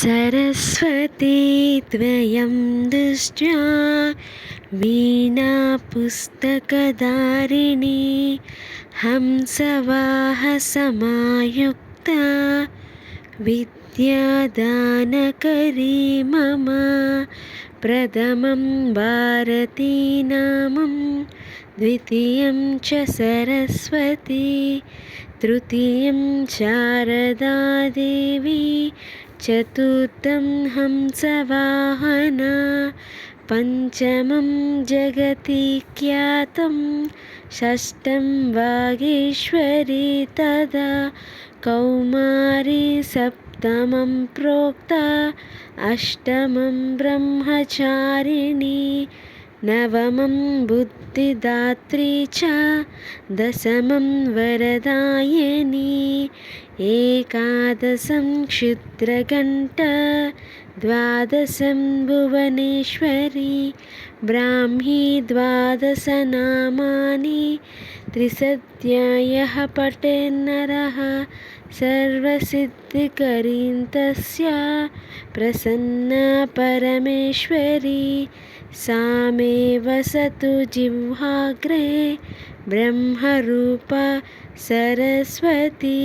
सरस्वती त्वयं दृष्ट्या वीणापुस्तकधारिणी हंसवाहसमायुक्ता विद्यादानकरी मम प्रथमं भारतीनामं द्वितीयं च सरस्वती तृतीयं शारदादेवी चतुर्थं हंसवाहना पञ्चमं जगति ख्यातं षष्ठं वागीश्वरी तदा कौमारी सप्तमं प्रोक्ता अष्टमं ब्रह्मचारिणी नवमं बुद्धिदात्री च दशमं वरदायिनी एकादशं क्षुद्रघण्ट द्वादशं भुवनेश्वरी ब्राह्मी द्वादशनामानि त्रिसध्यायः पठेन्नरः सर्वसिद्धिकरीं प्रसन्ना परमेश्वरी సామే వసతు జిహ్వాగ్రే బ్రహ్మరూప సరస్వతి.